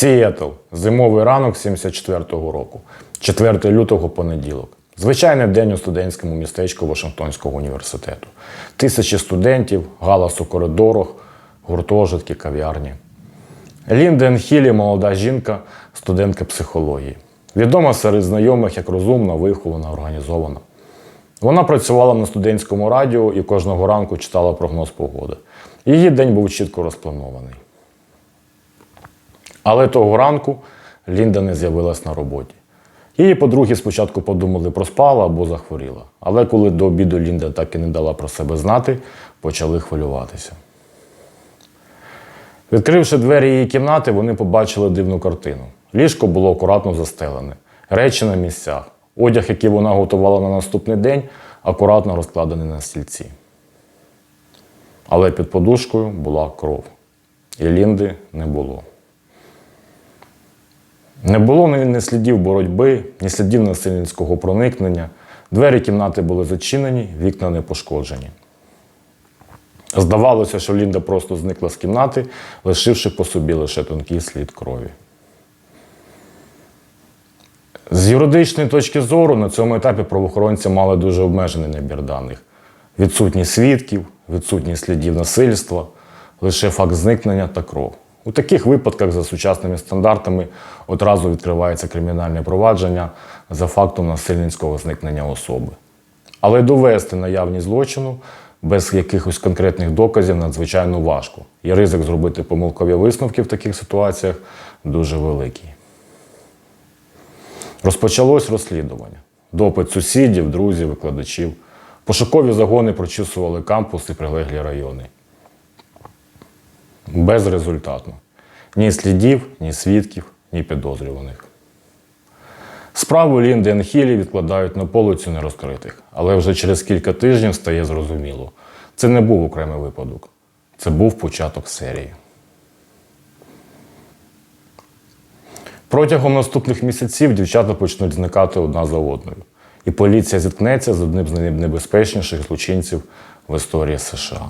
Сіетл. Зимовий ранок 74-го року. 4 лютого понеділок. Звичайний день у студентському містечку Вашингтонського університету. Тисячі студентів, галас у коридорах, гуртожитки, кав'ярні. Лінден Хілі молода жінка, студентка психології. Відома серед знайомих як розумна, вихована, організована. Вона працювала на студентському радіо і кожного ранку читала прогноз погоди. Її день був чітко розпланований. Але того ранку Лінда не з'явилась на роботі. Її подруги спочатку подумали, проспала або захворіла. Але коли до обіду Лінда так і не дала про себе знати, почали хвилюватися. Відкривши двері її кімнати, вони побачили дивну картину. Ліжко було акуратно застелене, речі на місцях, одяг, який вона готувала на наступний день, акуратно розкладений на стільці. Але під подушкою була кров. І Лінди не було. Не було ні слідів боротьби, ні слідів насильницького проникнення. Двері кімнати були зачинені, вікна не пошкоджені. Здавалося, що Лінда просто зникла з кімнати, лишивши по собі лише тонкий слід крові. З юридичної точки зору на цьому етапі правоохоронці мали дуже обмежений набір даних. Відсутність свідків, відсутність слідів насильства, лише факт зникнення та кров. У таких випадках за сучасними стандартами одразу відкривається кримінальне провадження за фактом насильницького зникнення особи. Але довести наявність злочину без якихось конкретних доказів надзвичайно важко. І ризик зробити помилкові висновки в таких ситуаціях дуже великий. Розпочалось розслідування. Допит сусідів, друзів, викладачів. Пошукові загони прочісували кампус і прилеглі райони. Безрезультатно. Ні слідів, ні свідків, ні підозрюваних. Справу Лінди Енхілі відкладають на полицю нерозкритих, але вже через кілька тижнів стає зрозуміло. Це не був окремий випадок. Це був початок серії. Протягом наступних місяців дівчата почнуть зникати одна за одною. І поліція зіткнеться з одним з найнебезпечніших злочинців в історії США.